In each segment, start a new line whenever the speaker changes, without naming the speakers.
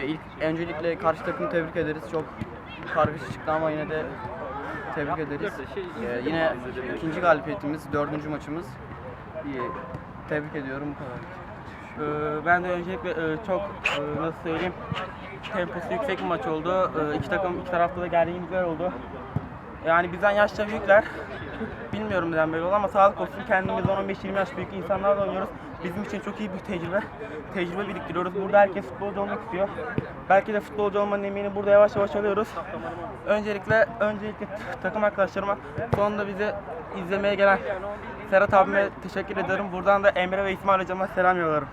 Ee, ilk öncelikle karşı takımı tebrik ederiz. Çok kargaşa çıktı ama yine de tebrik ederiz. Ee, yine ikinci galibiyetimiz, dördüncü maçımız. İyi. Tebrik ediyorum bu kadar.
Ee, Ben de öncelikle e, çok e, nasıl söyleyeyim temposu yüksek bir maç oldu. Ee, İki takım iki tarafta da gerginlikler oldu. Yani bizden yaşça büyükler. Bilmiyorum neden böyle oldu ama sağlık olsun kendimiz 15-20 yaş büyük insanlarla oynuyoruz. Bizim için çok iyi bir tecrübe. Tecrübe biriktiriyoruz. Burada herkes futbolcu olmak istiyor. Belki de futbolcu olmanın emeğini burada yavaş yavaş alıyoruz. Öncelikle öncelikle takım arkadaşlarıma sonunda bizi izlemeye gelen Serhat abime teşekkür ederim. Buradan da Emre ve İsmail hocama selam yollarım.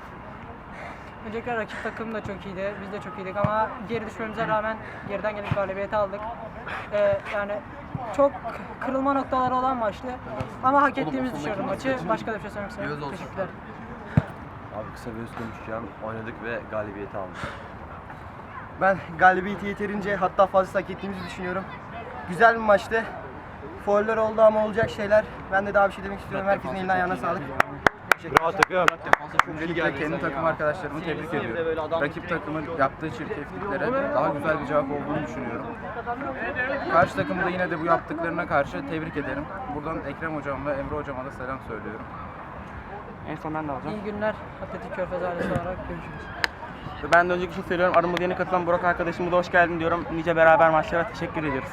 Öncelikle rakip takım da çok iyiydi. Biz de çok iyiydik ama geri düşmemize rağmen geriden gelip galibiyeti aldık. Ee, yani çok kırılma noktaları olan maçtı. Ama hak ettiğimizi düşünüyorum maçı. Başka da bir şey söylemek istemiyorum. Teşekkürler.
Abi kısa bir öz konuşacağım. Oynadık ve galibiyeti aldık.
Ben galibiyeti yeterince hatta fazla hak ettiğimizi düşünüyorum. Güzel bir maçtı. Fauller oldu ama olacak şeyler. Ben de daha bir şey demek istiyorum. Herkesin elinden ayağına sağlık.
Bravo takım.
Öncelikle kendi takım arkadaşlarımı tebrik ediyorum. Rakip takımın yaptığı çirkefliklere daha güzel bir cevap olduğunu düşünüyorum. Karşı takımı da yine de bu yaptıklarına karşı tebrik ederim. Buradan Ekrem hocam ve Emre hocama da selam söylüyorum.
En son ben de alacağım.
İyi günler. Atletik Körfez ailesi olarak görüşürüz.
Ben de önceki için söylüyorum. Aramıza yeni katılan Burak arkadaşımıza hoş geldin diyorum. Nice beraber maçlara teşekkür ediyoruz.